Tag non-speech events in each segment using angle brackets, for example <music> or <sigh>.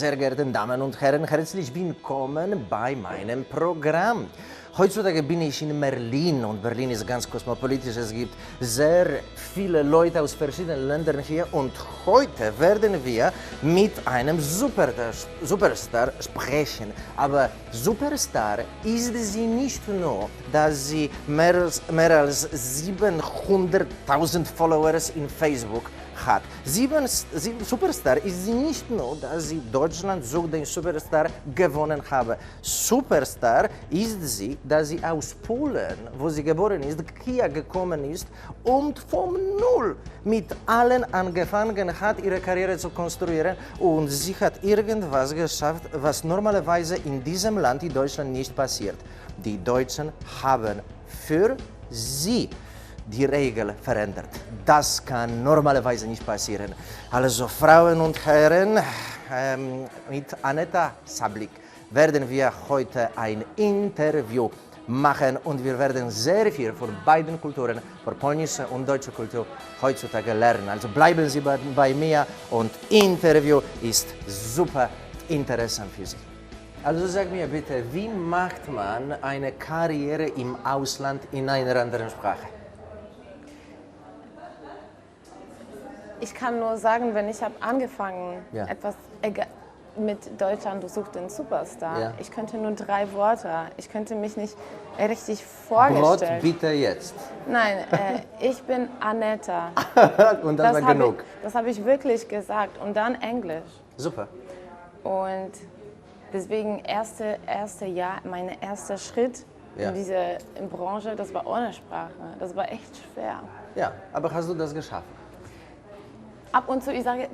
sehr geehrte Damen und Herren, herzlich willkommen bei meinem Programm. Heutzutage bin ich in Berlin und Berlin ist ganz kosmopolitisch. Es gibt sehr viele Leute aus verschiedenen Ländern hier und heute werden wir mit einem Super Superstar sprechen. Aber Superstar ist sie nicht nur, dass sie mehr als, mehr als 700.000 Followers in Facebook hat. Sieben, sieben Superstar ist sie nicht nur, dass sie Deutschland sucht den Superstar gewonnen habe. Superstar ist sie, dass sie aus Polen, wo sie geboren ist, hier gekommen ist und vom Null mit allen angefangen hat, ihre Karriere zu konstruieren und sie hat irgendwas geschafft, was normalerweise in diesem Land, in Deutschland, nicht passiert. Die Deutschen haben für sie die Regel verändert. Das kann normalerweise nicht passieren. Also Frauen und Herren, ähm, mit Aneta Sablik werden wir heute ein Interview machen und wir werden sehr viel von beiden Kulturen, von polnischer und deutscher Kultur heutzutage lernen. Also bleiben Sie bei, bei mir und Interview ist super interessant für Sie. Also sag mir bitte, wie macht man eine Karriere im Ausland in einer anderen Sprache? Ich kann nur sagen, wenn ich habe angefangen, Ja. etwas mit Deutschland, du suchst den Superstar. Ja. Ich könnte nur drei Worte. Ich könnte mich nicht richtig Brot vorgestellt. bitte jetzt. Nein, äh, ich bin Anetta. <laughs> und das, war habe genug. ich, das habe ich wirklich gesagt. Und dann Englisch. Super. Und deswegen erste, erste Jahr, mein erster Schritt Ja. in diese Branche, das war ohne Sprache. Das war echt schwer. Ja, aber hast du das geschafft? Ab und zu, ich sage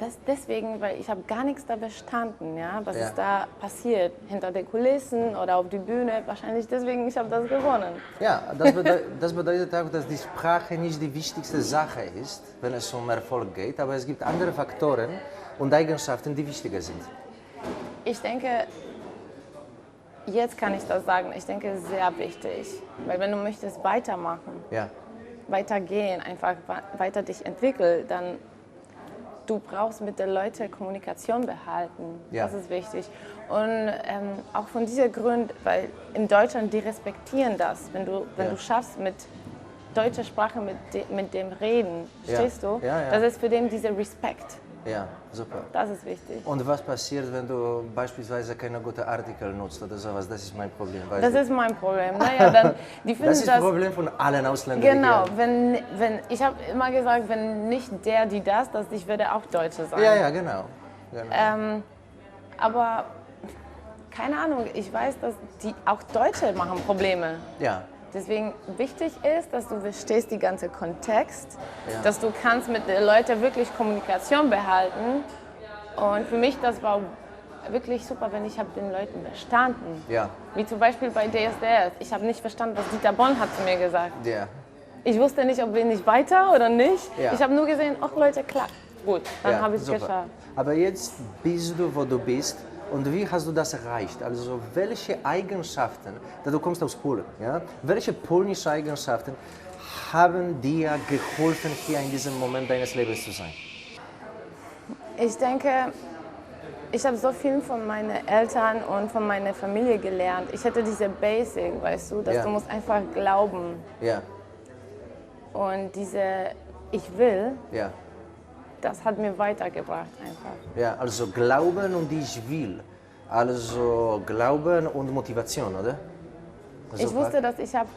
das deswegen, weil ich habe gar nichts da verstanden, ja, was Ja. ist da passiert, hinter den Kulissen oder auf die Bühne. Wahrscheinlich deswegen, ich habe das gewonnen. Ja, das, bedeu das bedeutet auch, dass die Sprache nicht die wichtigste Sache ist, wenn es um Erfolg geht, aber es gibt andere Faktoren und Eigenschaften, die wichtiger sind. Ich denke, jetzt kann ich das sagen, ich denke, sehr wichtig. Weil wenn du möchtest weitermachen, Ja, weitergehen, einfach weiter dich entwickeln, dann du brauchst mit den Leuten Kommunikation behalten. Ja. Das ist wichtig. Und ähm, auch von diesem Grund, weil in Deutschland die respektieren das, wenn du, wenn Ja. du schaffst mit deutscher Sprache mit, de, mit dem reden, Ja. stehst du? Ja, ja. Das ist für den dieser Respekt. Ja, super. Das ist wichtig. Und was passiert, wenn du beispielsweise keine guten Artikel nutzt oder sowas? Das ist mein Problem. Das du? ist mein Problem. Naja, dann, die finden das ist das. Problem von allen Ausländern. Genau, wenn, wenn, ich habe immer gesagt, wenn nicht der, die das, dass ich werde auch Deutsche sein. Ja, ja, genau. genau. Ähm, aber keine Ahnung, ich weiß, dass die, auch Deutsche machen Probleme. Ja, Deswegen wichtig ist, dass du verstehst die ganze Kontext, Ja. dass du kannst mit den Leuten wirklich Kommunikation behalten. Und für mich das war wirklich super, wenn ich habe den Leuten verstanden. ja, Wie zum Beispiel bei DSDS. Ich habe nicht verstanden, was Dieter Bonn hat zu mir gesagt. ja. Ich wusste nicht, ob wir nicht weiter oder nicht. Ja. Ich habe nur gesehen, ach Leute, klar. Gut, dann ja, habe ich es geschafft. Aber jetzt bist du, wo du bist. Und wie hast du das erreicht? Also welche Eigenschaften, da du kommst aus Polen, ja? welche polnische Eigenschaften haben dir geholfen, hier in diesem Moment deines Lebens zu sein? Ich denke, ich habe so viel von meinen Eltern und von meiner Familie gelernt. Ich hatte diese Basic, weißt du, dass Ja. du musst einfach glauben. Ja, Und diese Ich will, ja, das hat mir weitergebracht einfach. ja. Also Glauben und ich will. Also Glauben und Motivation, oder? Ich Super. wusste, dass ich habe...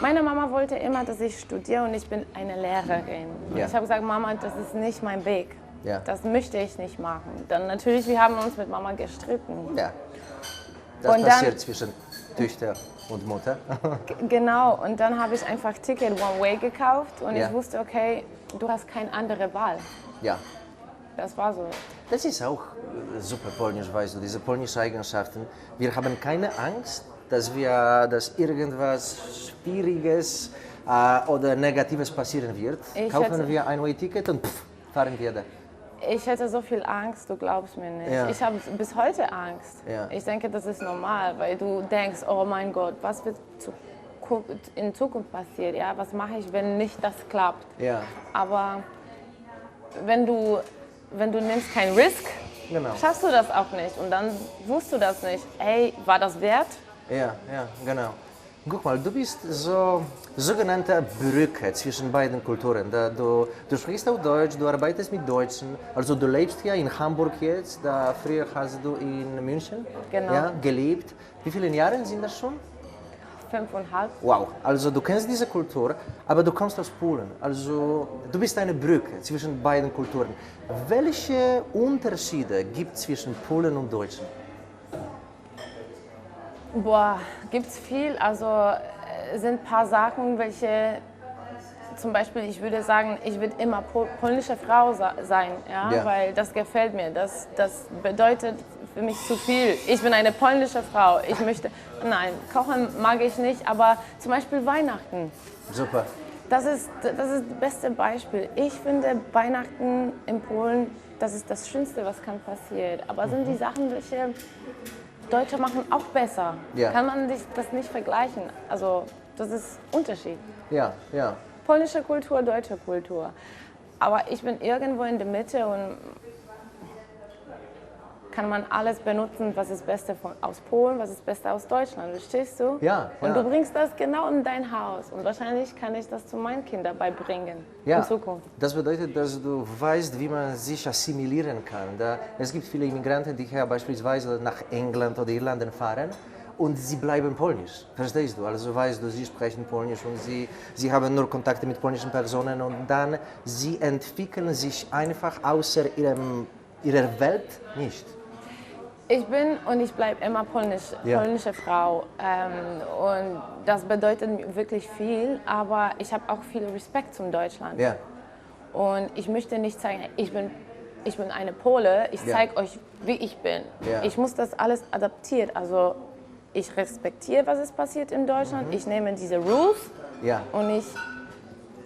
Meine Mama wollte immer, dass ich studiere und ich bin eine Lehrerin. Ja. ich habe gesagt, Mama, das ist nicht mein Weg. Ja. Das möchte ich nicht machen. Dann natürlich, wir haben uns mit Mama gestritten. Ja. Das Und dann- passiert zwischen Töchter und Mutter. Genau, und dann habe ich einfach Ticket One Way gekauft und Ja. ich wusste, okay, du hast keine andere Wahl. ja. Das war so. Das ist auch äh, super polnisch, weißt du, diese polnischen Eigenschaften. Wir haben keine Angst, dass, wir, dass irgendwas Schwieriges äh, oder Negatives passieren wird. Ich Kaufen wir ein Way-Ticket und pff, fahren wir da. Ich hätte so viel Angst, du glaubst mir nicht. Ja. Ich habe bis heute Angst. Ja. Ich denke, das ist normal, weil du denkst, oh mein Gott, was wird in Zukunft passieren? Ja, was mache ich, wenn nicht das klappt? Ja, Aber wenn du, wenn du nimmst kein Risk, Genau. schaffst du das auch nicht. Und dann wusstest du das nicht. Ey, war das wert? Ja, ja, genau. Guck mal, du bist so sogenannte Brücke zwischen beiden Kulturen. Du, du sprichst auch Deutsch, du arbeitest mit Deutschen, also du lebst hier in Hamburg jetzt, da früher hast du in München Genau. ja, gelebt. Wie viele Jahre sind das schon? Fünfeinhalb. Wow, also du kennst diese Kultur, aber du kommst aus Polen. Also du bist eine Brücke zwischen beiden Kulturen. Welche Unterschiede gibt es zwischen Polen und Deutschen? Boah, gibt's viel. Also äh, sind ein paar Sachen, welche zum Beispiel, ich würde sagen, ich würde immer pol polnische Frau sein, ja? Ja. weil das gefällt mir. Das, das bedeutet für mich zu viel. Ich bin eine polnische Frau. Ich möchte, nein, kochen mag ich nicht, aber zum Beispiel Weihnachten. Super. Das ist, das ist das beste Beispiel. Ich finde Weihnachten in Polen, das ist das Schönste, was kann passieren. Aber sind die Sachen, welche Deutsche machen, auch besser. Ja. Kann man sich das nicht vergleichen. Also das ist Unterschied. Ja, ja. Polnische Kultur, deutsche Kultur. Aber ich bin irgendwo in der Mitte und kann man alles benutzen, was ist Beste von, aus Polen, was ist Beste aus Deutschland, verstehst du? Ja, Und ja. du bringst das genau in dein Haus und wahrscheinlich kann ich das zu meinen Kindern beibringen Ja, in Zukunft. das bedeutet, dass du weißt, wie man sich assimilieren kann. Da, es gibt viele Immigranten, die hier beispielsweise nach England oder Irland fahren und sie bleiben polnisch. Verstehst du? Also weißt du, sie sprechen polnisch und sie, sie haben nur Kontakte mit polnischen Personen und dann sie entwickeln sich einfach außer ihrem, ihrer Welt nicht. Ich bin und ich bleibe immer polnisch, Ja. polnische Frau ähm, und das bedeutet mir wirklich viel, aber ich habe auch viel Respekt zum Deutschland. Ja, Und ich möchte nicht zeigen, ich bin, ich bin eine Pole, ich Ja. zeige euch, wie ich bin. Ich muss das alles adaptieren. Also ich respektiere, was ist passiert in Deutschland. Mhm. Ich nehme diese Rules und ich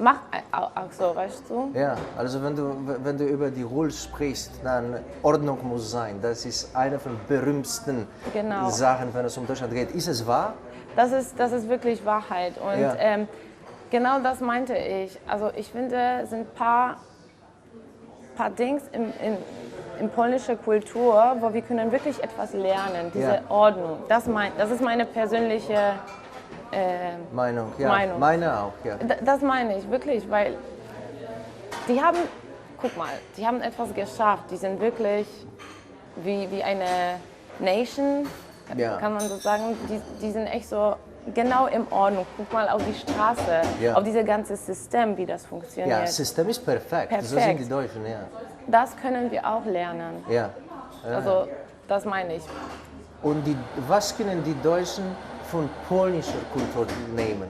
mache auch, so, weißt du? Ja, also wenn du, wenn du über die Rules sprichst, dann Ordnung muss sein. Das ist eine von den berühmtesten Genau. Sachen, wenn es um Deutschland geht. Ist es wahr? Das ist, das ist wirklich Wahrheit. Und Ja. ähm, genau das meinte ich. Also ich finde, es sind ein paar, paar Dings in, in, in polnischer Kultur, wo wir können wirklich etwas lernen. Diese Ja. Ordnung. Das, mein, das ist meine persönliche... Meinung, ja. Meinung. Meine auch, ja. D- Das meine ich wirklich, weil die haben, guck mal, die haben etwas geschafft. Die sind wirklich wie, wie eine Nation, Ja. kann man so sagen. Die, die sind echt so genau in Ordnung. Guck mal auf die Straße, Ja. auf dieses ganze System, wie das funktioniert. Ja, das System ist perfekt. So Perfekt. sind die Deutschen, ja. das können wir auch lernen. ja. Also, das meine ich. Und die, was können die Deutschen von polnischer Kultur nehmen?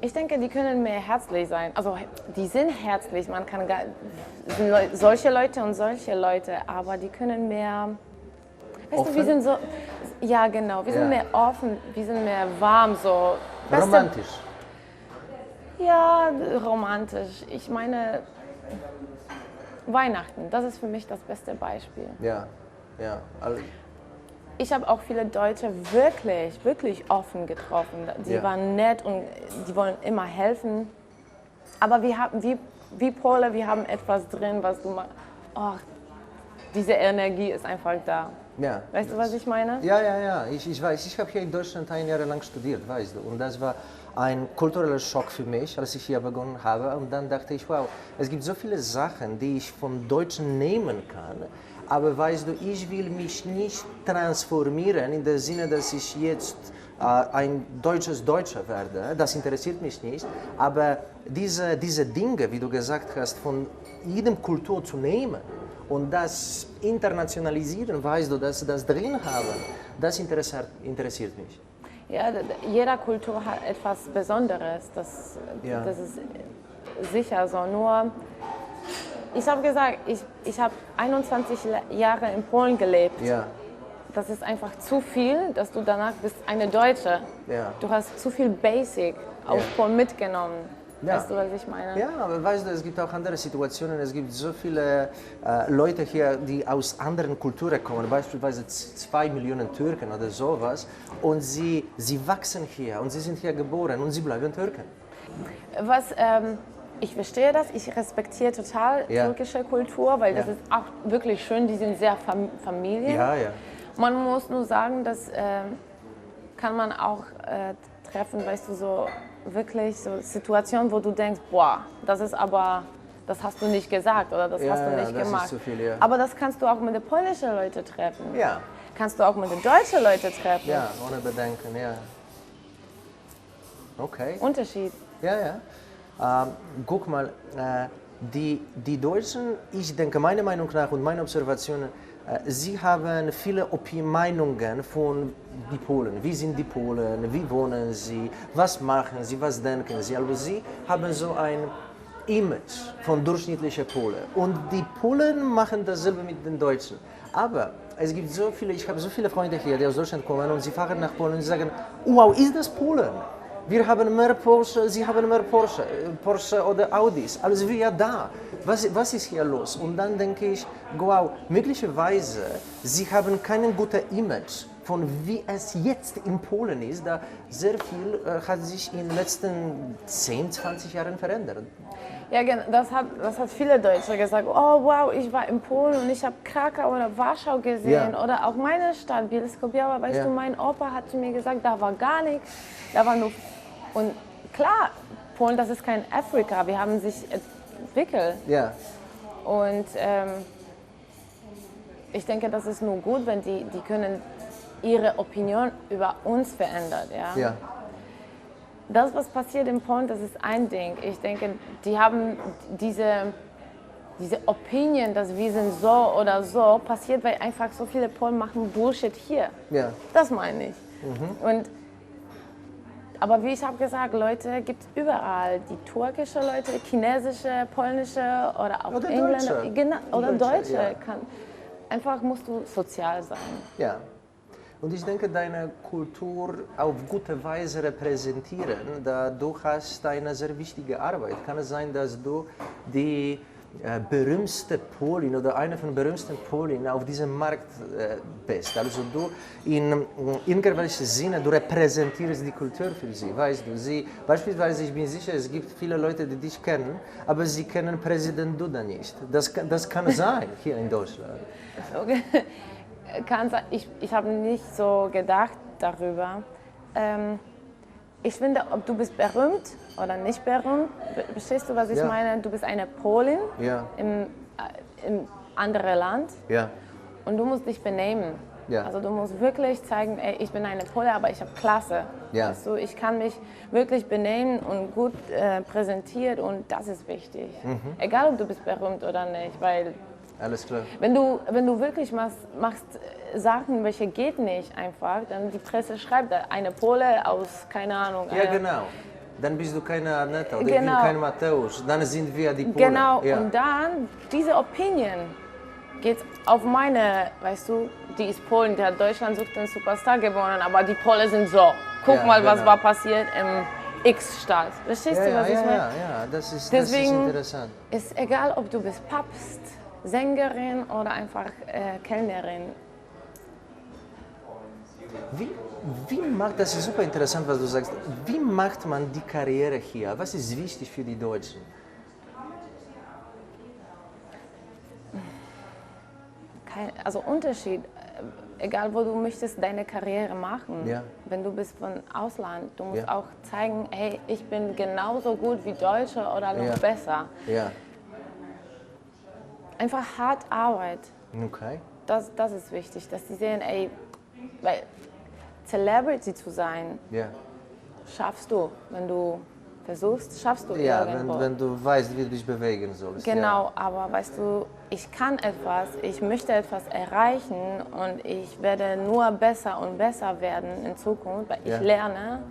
Ich denke, die können mehr herzlich sein. Also die sind herzlich, man kann gar, sind solche Leute und solche Leute, aber die können mehr. Weißt du, wir Offen? sind so. Ja, genau. Wir Ja. sind mehr offen, wir sind mehr warm, so. Beste- Romantisch. Ja, romantisch. Ich meine, Weihnachten, das ist für mich das beste Beispiel. Ja, ja. Al- Ich habe auch viele Deutsche wirklich, wirklich offen getroffen. Die Ja. waren nett und die wollen immer helfen. Aber wir haben, wie, wie Pole, wir haben etwas drin, was du mal. Oh, diese Energie ist einfach da. Ja. Weißt du, was ich meine? Ja, ja, ja, ich, ich weiß. Ich habe hier in Deutschland ein Jahr lang studiert, weißt du. Und das war ein kultureller Schock für mich, als ich hier begonnen habe. Und dann dachte ich, wow, es gibt so viele Sachen, die ich von Deutschen nehmen kann. Aber weißt du, ich will mich nicht transformieren in dem Sinne, dass ich jetzt äh, ein deutsches Deutscher werde. Das interessiert mich nicht. Aber diese, diese Dinge, wie du gesagt hast, von jedem Kultur zu nehmen und das internationalisieren, weißt du, dass sie das drin haben, das interessiert, interessiert mich. Ja, jeder Kultur hat etwas Besonderes. Das, Ja. das ist sicher so. Nur, ich habe gesagt, ich, ich habe 21 La- Jahre in Polen gelebt. Ja, Das ist einfach zu viel, dass du danach bist eine Deutsche. Ja. Du hast zu viel Basic aus Ja. Polen mitgenommen. Ja. Weißt du, was ich meine? ja, aber weißt du, es gibt auch andere Situationen. Es gibt so viele äh, Leute hier, die aus anderen Kulturen kommen, beispielsweise zwei Millionen Türken oder sowas, und sie, sie wachsen hier und sie sind hier geboren und sie bleiben Türken. Was ähm, ich verstehe das, ich respektiere total Ja. türkische Kultur, weil das Ja. ist auch wirklich schön, die sind sehr Fam Familien. Ja, ja. Man muss nur sagen, das ähm, kann man auch äh, treffen, weißt du, so wirklich so Situationen, wo du denkst, boah, das ist aber, das hast du nicht gesagt oder das Ja, hast du ja, nicht das ist gemacht. zu viel, ja. Aber das kannst du auch mit den polnischen Leuten treffen. Ja, Kannst du auch mit den deutschen Leuten treffen. ja, ohne Bedenken, ja. Okay. Unterschied. Ja, ja. Ähm, guck mal, äh, die, die Deutschen, ich denke, meiner Meinung nach und meine Observationen, äh, sie haben viele Meinungen von die Polen. Wie sind die Polen? Wie wohnen sie? Was machen sie? Was denken sie? Also sie haben so ein Image von durchschnittlichen Polen. Und die Polen machen dasselbe mit den Deutschen. Aber es gibt so viele, ich habe so viele Freunde hier, die aus Deutschland kommen und sie fahren nach Polen und sagen, wow, ist das Polen? Wir haben mehr Porsche, Sie haben mehr Porsche, Porsche oder Audis. Also wir da. Was, was ist hier los? Und dann denke ich, wow, möglicherweise Sie haben kein gutes Image von wie es jetzt in Polen ist. Da sehr viel äh, hat sich in den letzten 10, 20 Jahren verändert. Ja, gen- das hat, das hat viele Deutsche gesagt. Oh, wow, ich war in Polen und ich habe Krakau oder Warschau gesehen Ja. oder auch meine Stadt, Bielsko-Biała. Weißt Ja. du, mein Opa hat zu mir gesagt, da war gar nichts, da war nur... Und klar, Polen, das ist kein Afrika, wir haben sich entwickelt. Ja, Und ähm, ich denke, das ist nur gut, wenn die, die können ihre Opinion über uns verändern. Ja? ja, Das, was passiert in Polen, das ist ein Ding. Ich denke, die haben diese, diese Opinion, dass wir sind so oder so, passiert, weil einfach so viele Polen machen Bullshit hier. ja, Das meine ich. Mhm. Und, aber wie ich habe gesagt, Leute gibt es überall. Die türkische Leute, chinesische, polnische oder auch Oder Engländer. Deutsche. Genau, oder Deutsche, Deutsche. ja. Kann, einfach musst du sozial sein. ja. Und ich denke, deine Kultur auf gute Weise repräsentieren, da du hast eine sehr wichtige Arbeit. Kann es sein, dass du die äh, berühmteste Polin oder eine von den berühmtesten Polin auf diesem Markt äh, bist? Also du in äh, irgendwelchen Sinne, du repräsentierst die Kultur für sie, weißt du? Sie, beispielsweise, ich bin sicher, es gibt viele Leute, die dich kennen, aber sie kennen Präsident Duda nicht. Das, kann- das kann <laughs> sein hier in Deutschland. Okay. Kann sein. Ich, ich habe nicht so gedacht darüber. Ähm, ich finde, ob du bist berühmt oder nicht berühmt, be- verstehst du, was ich Ja. meine? Du bist eine Polin Ja, im, äh, im anderen Land ja. und du musst dich benehmen. Ja. Also du musst wirklich zeigen, ey, ich bin eine Pole, aber ich habe Klasse. Ja. Du, ich kann mich wirklich benehmen und gut äh, präsentiert und das ist wichtig. Mhm. Egal, ob du bist berühmt oder nicht, weil Alles klar. wenn du, wenn du wirklich machst, machst äh, Sachen, welche geht nicht einfach, dann die Presse schreibt, eine Pole aus, keine Ahnung. Ja, genau. Dann bist du keine Annetta oder ich Genau. bin kein Matthäus. Dann sind wir die Polen. Genau, Ja. und dann, diese Opinion geht auf meine, weißt du, die ist Polen, der hat Deutschland sucht den Superstar gewonnen, aber die Polen sind so. Guck Ja, mal, was genau. war passiert im X-Staat. Verstehst ja, du, was ja, ich meine? ja, ja, das ist, das ist Deswegen- interessant. Ist egal, ob du bist Papst, Sängerin oder einfach äh, Kellnerin. Wie, wie macht, das ist super interessant, was du sagst. Wie macht man die Karriere hier? Was ist wichtig für die Deutschen? Kein, also Unterschied, äh, egal wo du möchtest deine Karriere machen. Ja. Wenn du bist von Ausland, du musst Ja. auch zeigen, hey, ich bin genauso gut wie Deutsche oder noch Ja. besser. Ja, Einfach hart Arbeit, okay. das, das ist wichtig, dass die sehen, ey, weil Celebrity zu sein, Ja, schaffst du, wenn du versuchst, schaffst du ja irgendwo. wenn, wenn du weißt, wie du dich bewegen sollst. Genau, aber weißt du, ich kann etwas, ich möchte etwas erreichen und ich werde nur besser und besser werden in Zukunft, weil Ja. ich lerne,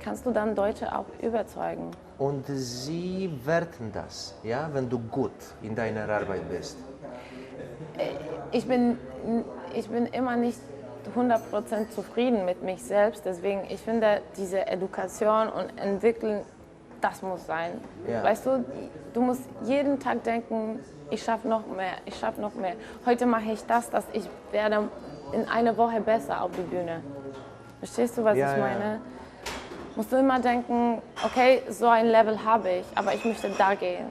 kannst du dann Deutsche auch überzeugen. Und sie werten das, ja, wenn du gut in deiner Arbeit bist. Ich bin, ich bin immer nicht 100% zufrieden mit mich selbst, deswegen ich finde diese Education und Entwickeln, das muss sein. Ja. Weißt du, du musst jeden Tag denken, ich schaffe noch mehr, ich schaffe noch mehr. Heute mache ich das, dass ich werde in einer Woche besser auf die Bühne. Verstehst du, was Ja, ich ja. Musst du immer denken, okay, so ein Level habe ich, aber ich möchte da gehen.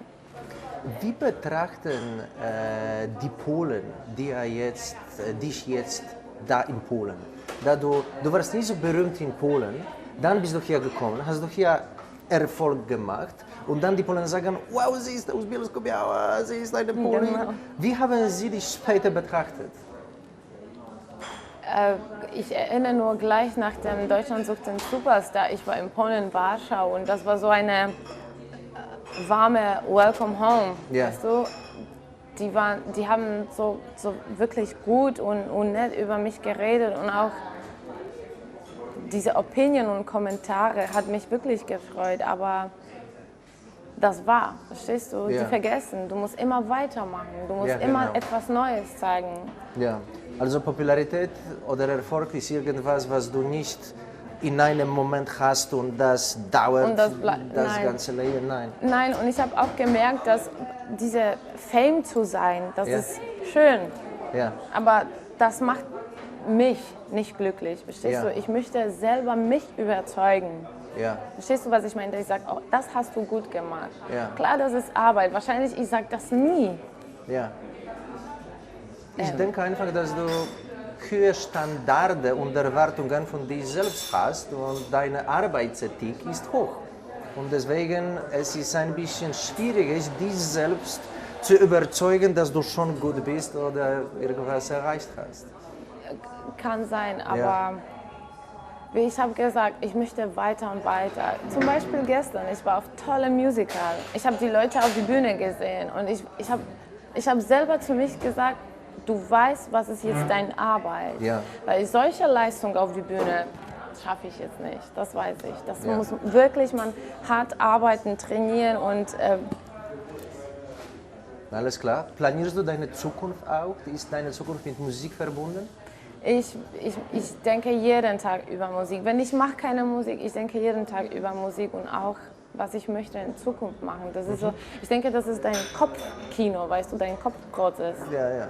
Wie betrachten äh, die Polen die jetzt, äh, dich jetzt da in Polen? Da du, du warst nicht so berühmt in Polen, dann bist du hier gekommen, hast du hier Erfolg gemacht und dann die Polen sagen, wow, sie ist aus Bielsko-Biała, sie ist eine Polin. Genau. Wie haben sie dich später betrachtet? Äh, ich erinnere nur gleich nach dem Deutschland sucht den Superstar. Ich war in Polen, Warschau und das war so eine äh, warme Welcome Home. Ja. Weißt du? Die, waren, die haben so, so wirklich gut und, und nett über mich geredet und auch diese Opinion und Kommentare hat mich wirklich gefreut, aber das war, verstehst du? Ja. Die vergessen, du musst immer weitermachen, du musst Ja, immer genau. etwas Neues zeigen. Ja, also Popularität oder Erfolg ist irgendwas, was du nicht in einem Moment hast und das dauert Und das das ganze Leben. Nein. Nein, und ich habe auch gemerkt, dass diese Fame zu sein, das Ja. ist schön, Ja, aber das macht mich nicht glücklich, verstehst Ja. du? Ich möchte selber mich überzeugen. ja, Verstehst du, was ich meine? Ich sage, oh, das hast du gut gemacht. Ja. Klar, das ist Arbeit. Wahrscheinlich, ich sage das nie. ja. Ich denke einfach, dass du höhere Standarde und Erwartungen von dir selbst hast und deine Arbeitsethik ist hoch. Und deswegen es ist ein bisschen schwieriger, dich selbst zu überzeugen, dass du schon gut bist oder irgendwas erreicht hast. Kann sein, aber Ja. wie ich habe gesagt, ich möchte weiter und weiter. Zum Beispiel gestern, ich war auf tolle Musical. Ich habe die Leute auf die Bühne gesehen und ich, ich habe ich hab selber zu mich gesagt, du weißt, was ist jetzt deine Arbeit. Ja. Weil solche Leistung auf die Bühne schaffe ich jetzt nicht, das weiß ich. Das Ja. muss wirklich man hart arbeiten, trainieren und äh, Alles klar. Planierst du deine Zukunft auch? Ist deine Zukunft mit Musik verbunden? Ich, ich, ich denke jeden Tag über Musik. Wenn ich mache keine Musik, ich denke jeden Tag über Musik und auch, was ich möchte in Zukunft machen. Das ist so, ich denke, das ist dein Kopfkino, weißt du, dein Kopfprozess. Ja, ja.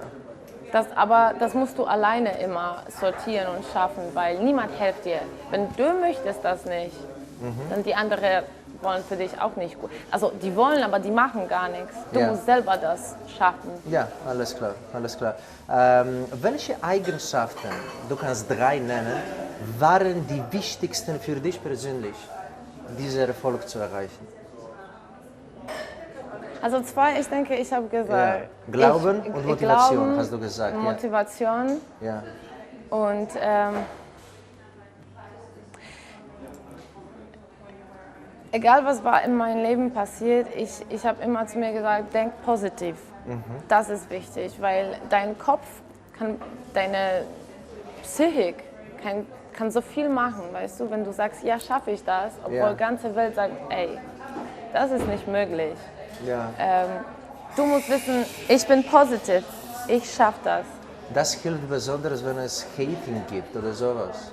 Das, aber das musst du alleine immer sortieren und schaffen, weil niemand hilft dir. Wenn du möchtest das nicht, dann die anderen wollen für dich auch nicht gut. Also die wollen, aber die machen gar nichts. Du Ja. musst selber das schaffen. Ja, alles klar, alles klar. Ähm, welche Eigenschaften, du kannst drei nennen, waren die wichtigsten für dich persönlich, diesen Erfolg zu erreichen? Also zwei, ich denke, ich habe gesagt. Ja. Glauben ich, und Motivation, Glauben, hast du gesagt. Motivation Ja, und ähm, egal was war in meinem Leben passiert, ich, ich habe immer zu mir gesagt, denk positiv. Mhm. Das ist wichtig, weil dein Kopf kann, deine Psychik kann, kann so viel machen, weißt du, wenn du sagst, ja, schaffe ich das, obwohl Ja. die ganze Welt sagt, ey, das ist nicht möglich. Ja. Ähm, du musst wissen, ich bin positiv, ich schaffe das. Das hilft besonders, wenn es Hating gibt oder sowas.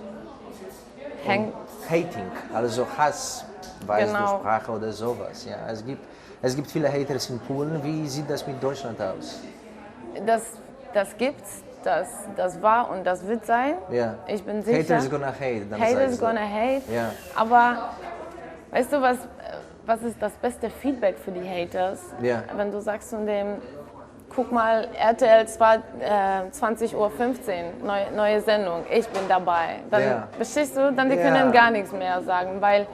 Häng, Hating, also Hass, weißt Genau. du, Sprache oder sowas. Ja, es, gibt, es gibt viele Haters in Polen. Wie sieht das mit Deutschland aus? das, das gibt's, das, das war und das wird sein. Ja. Ich bin sicher. Haters gonna hate, Haters gonna hate. Ja. Aber weißt du, was, was ist das beste Feedback für die Haters? Ja. Wenn du sagst zu dem, guck mal, RTL 2, äh, 20.15 Uhr, neue, neue Sendung, ich bin dabei. Dann, Ja. Verstehst du? Dann die Ja. können gar nichts mehr sagen, weil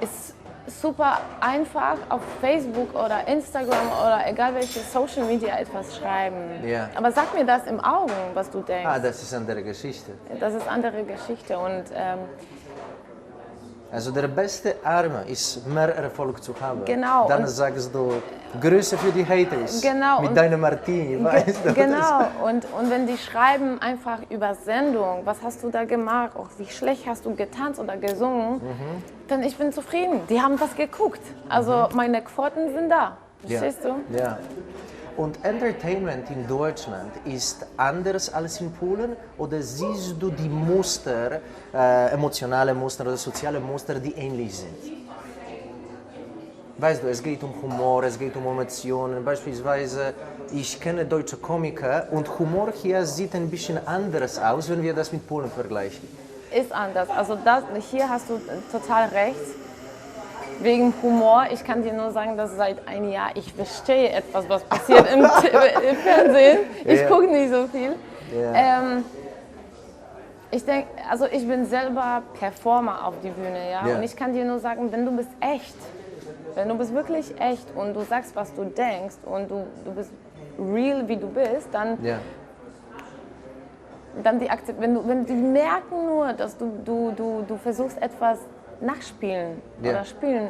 es super einfach auf Facebook oder Instagram oder egal welche Social Media etwas schreiben. Ja. Aber sag mir das im Augen, was du denkst. Ah, das ist eine andere Geschichte. Das ist andere Geschichte und ähm, Also der beste Arme ist mehr Erfolg zu haben. Genau, Dann sagst du Grüße für die Haters. Genau, Mit deinem Martini, weißt du? genau. Und, und wenn die schreiben einfach über Sendung, was hast du da gemacht, auch wie schlecht hast du getanzt oder gesungen, Mhm. dann ich bin zufrieden. Die haben das geguckt. Also meine Quoten sind da. Ja. Verstehst du? Ja. Und Entertainment in Deutschland ist anders als in Polen oder siehst du die Muster, äh, emotionale Muster oder soziale Muster, die ähnlich sind? Weißt du, es geht um Humor, es geht um Emotionen. Beispielsweise, ich kenne deutsche Komiker und Humor hier sieht ein bisschen anders aus, wenn wir das mit Polen vergleichen. ist anders. Also das, hier hast du total recht. Wegen Humor, ich kann dir nur sagen, dass seit einem Jahr ich verstehe etwas, was passiert im, <laughs> im Fernsehen. Ich Ja. gucke nicht so viel. Ja. Ähm, ich denke, also ich bin selber Performer auf die Bühne, ja? Ja. Und ich kann dir nur sagen, wenn du bist echt, wenn du bist wirklich echt und du sagst, was du denkst und du, du bist real, wie du bist, dann dann die Akzept, wenn, du, wenn die merken nur, dass du, du, du, du versuchst etwas nachspielen Ja. oder spielen,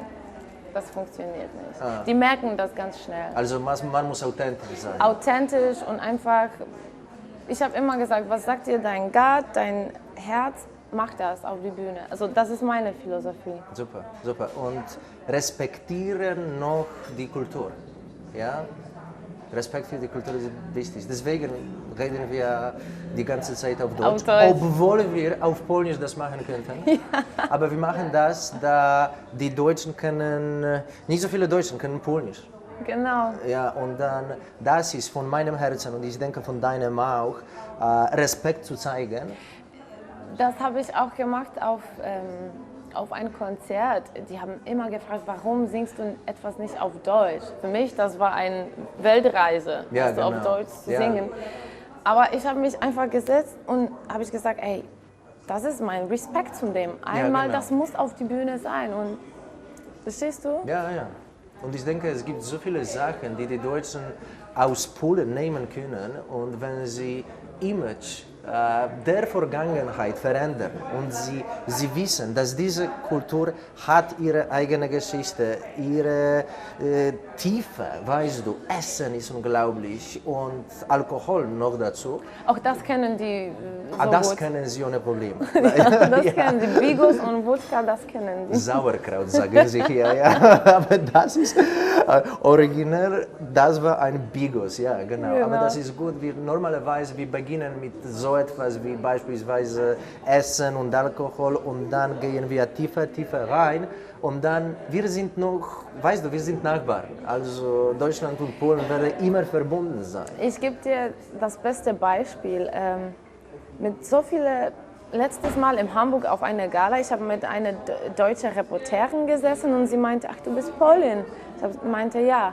das funktioniert nicht. Ah. Die merken das ganz schnell. Also man, muss authentisch sein. Authentisch und einfach, ich habe immer gesagt, was sagt dir dein Gut, dein Herz, mach das auf die Bühne. Also das ist meine Philosophie. Super, super. Und respektieren noch die Kultur. Ja? Respekt für die Kultur ist wichtig. Deswegen reden wir die ganze Zeit auf Deutsch, Auf obwohl wir auf Polnisch das machen könnten. <laughs> Aber wir machen das, da die Deutschen können, nicht so viele Deutschen können Polnisch. Genau. Ja, und dann, das ist von meinem Herzen und ich denke von deinem auch, äh, Respekt zu zeigen. Das habe ich auch gemacht auf, ähm, auf ein Konzert. Die haben immer gefragt, warum singst du etwas nicht auf Deutsch? Für mich, das war eine Weltreise, Ja, das auf genau. Deutsch zu Ja. singen. Aber ich habe mich einfach gesetzt und habe ich gesagt, ey, das ist mein Respekt zu dem. Einmal, genau. das muss auf die Bühne sein. Und verstehst du? Ja, ja. Und ich denke, es gibt so viele Sachen, die die Deutschen aus Polen nehmen können. Und wenn sie Image der Vergangenheit verändern und sie, sie wissen, dass diese Kultur hat ihre eigene Geschichte, ihre äh, Tiefe, weißt du, Essen ist unglaublich und Alkohol noch dazu. Auch das kennen die äh, so Ah, das gut. können sie ohne Probleme. <laughs> das <laughs> Ja. kennen die. Bigos und Wodka, das kennen die. Sauerkraut, sagen sie hier, ja. <laughs> Aber das ist äh, original, das war ein Bigos, ja, genau. Aber Genau. das ist gut, wir normalerweise, wir beginnen mit so etwas wie beispielsweise Essen und Alkohol und dann gehen wir tiefer, tiefer rein und dann, wir sind noch, weißt du, wir sind Nachbarn. Also Deutschland und Polen werden immer verbunden sein. Ich gebe dir das beste Beispiel. Ähm, mit so viele, letztes Mal in Hamburg auf einer Gala, ich habe mit einer deutschen Reporterin gesessen und sie meinte, ach du bist Polin. Hab- meinte, ja.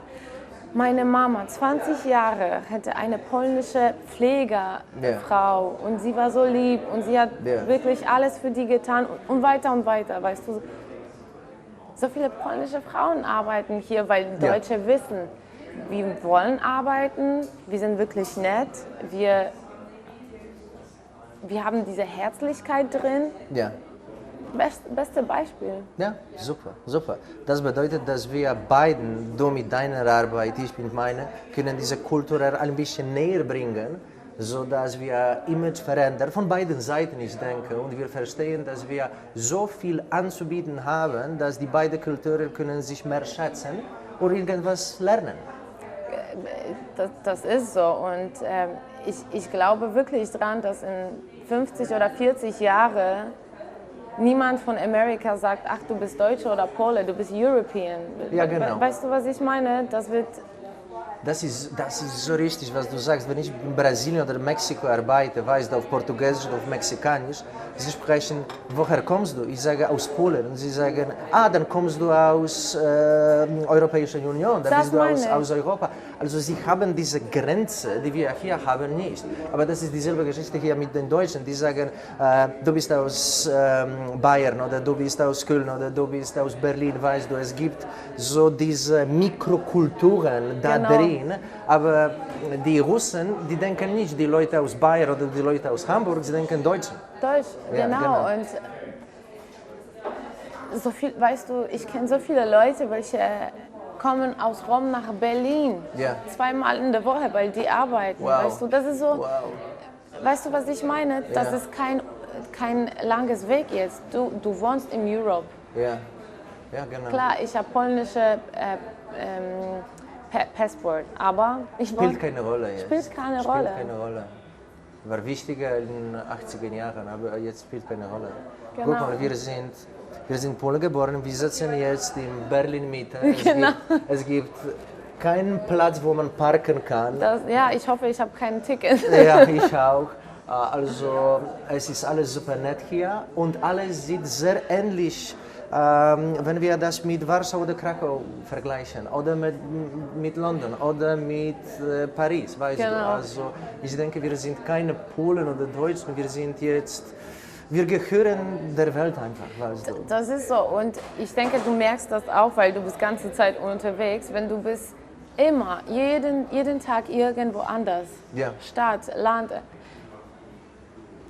Meine Mama, 20 Jahre, hatte eine polnische Pflegerfrau und sie war so lieb und sie hat Ja. wirklich alles für die getan und, und weiter und weiter, weißt du. So viele polnische Frauen arbeiten hier, weil. Deutsche wissen, wir wollen arbeiten, wir sind wirklich nett, wir, wir haben diese Herzlichkeit drin. Ja. Best, beste Beispiel. Ja, super, super. Das bedeutet, dass wir beiden, du mit deiner Arbeit, ich mit meiner, können diese Kultur ein bisschen näher bringen, sodass wir Image verändern, von beiden Seiten, ich denke. Und wir verstehen, dass wir so viel anzubieten haben, dass die beiden Kulturen können sich mehr schätzen und irgendwas lernen. Das, das ist so. Und ähm, ich, ich glaube wirklich dran, dass in 50 oder 40 Jahren niemand von Amerika sagt, ach, du bist Deutsche oder Pole, du bist European. Ja, genau. We- Weißt du, was ich meine? Das wird Das ist, das ist so richtig, was du sagst. Wenn ich in Brasilien oder Mexiko arbeite, weißt du, auf Portugiesisch oder auf Mexikanisch, sie sprechen, woher kommst du? Ich sage, aus Polen. Und sie sagen, ah, dann kommst du aus äh, Europäischer Union, dann Das bist du aus, aus Europa. Also sie haben diese Grenze, die wir hier haben, nicht. Aber das ist dieselbe Geschichte hier mit den Deutschen. Die sagen, äh, du bist aus ähm, Bayern oder du bist aus Köln oder du bist aus Berlin, weißt du. Es gibt so diese Mikrokulturen da Genau. drin. Aber die Russen, die denken nicht die Leute aus Bayern oder die Leute aus Hamburg, sie denken Deutsch. Deutsch, Ja, genau. genau. Und so viel, weißt du, ich kenne so viele Leute, welche kommen aus Rom nach Berlin. Ja. Zweimal in der Woche, weil die arbeiten. Wow. Weißt du, das ist so, Wow. weißt du, was ich meine? Das ist kein, kein langes Weg jetzt. Du, du wohnst in Europe. Ja, ja genau. Klar, ich habe polnische äh, ähm, pa Passport, aber ich. Spielt keine Rolle jetzt. Spielt keine Spielt Rolle. keine Rolle. War wichtiger in den 80er Jahren, aber jetzt spielt keine Rolle. Guck Genau. mal, wir sind, wir sind in Polen geboren, wir sitzen jetzt in Berlin Mitte. Es, Genau. gibt, es gibt keinen Platz, wo man parken kann. Das, ja, ich hoffe, ich habe kein Ticket. Ja, <laughs> ich auch. Äh, Also es ist alles super nett hier und alles sieht sehr ähnlich, ähm, wenn wir das mit Warschau oder Krakau vergleichen oder mit, mit London oder mit äh, Paris, weißt du. Genau. Also ich denke, wir sind keine Polen oder Deutschen, wir sind jetzt, wir gehören der Welt einfach, weißt du. Das ist so. Und ich denke, du merkst das auch, weil du bist ganze Zeit unterwegs. Wenn du bist immer, jeden, jeden Tag irgendwo anders. Ja. Stadt, Land.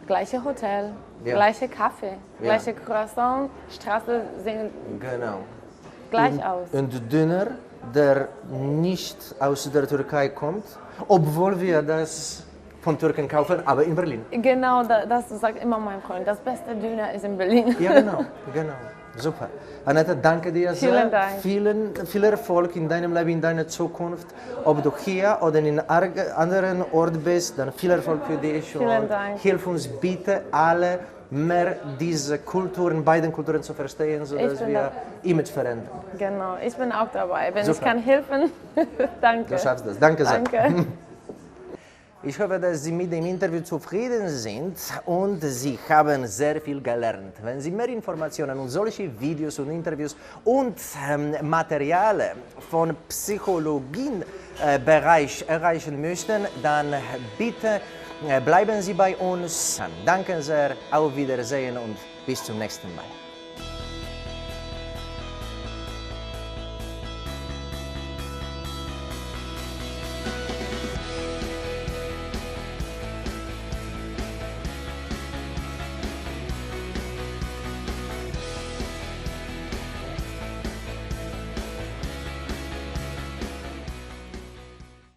Gleiche Hotel, Ja. gleiche Kaffee, Ja. gleiche Croissant, Straße sehen Genau. gleich und, aus. Und Döner, der nicht aus der Türkei kommt, obwohl wir das von Türken kaufen, aber in Berlin. Genau, da- das sagt immer mein Freund. Das beste Döner ist in Berlin. Ja, genau, genau. Super. Annette, danke dir sehr. Vielen Dank. Vielen, viel Erfolg in deinem Leben, in deiner Zukunft. Ob du hier oder in einem anderen Ort bist, dann viel Erfolg für dich. Vielen und Dank. Hilf uns bitte alle mehr diese Kulturen, beiden Kulturen zu verstehen, sodass wir. Image verändern. Genau, ich bin auch dabei. Wenn ich Super. kann helfen, <laughs> danke. Du schaffst das. Danke sehr. Danke. <laughs> Ich hoffe, dass Sie mit dem Interview zufrieden sind und Sie haben sehr viel gelernt. Wenn Sie mehr Informationen und solche Videos und Interviews und ähm, Materialien von Psychologiebereich erreichen möchten, dann bitte äh, bleiben Sie bei uns. Danke sehr, auf Wiedersehen und bis zum nächsten Mal.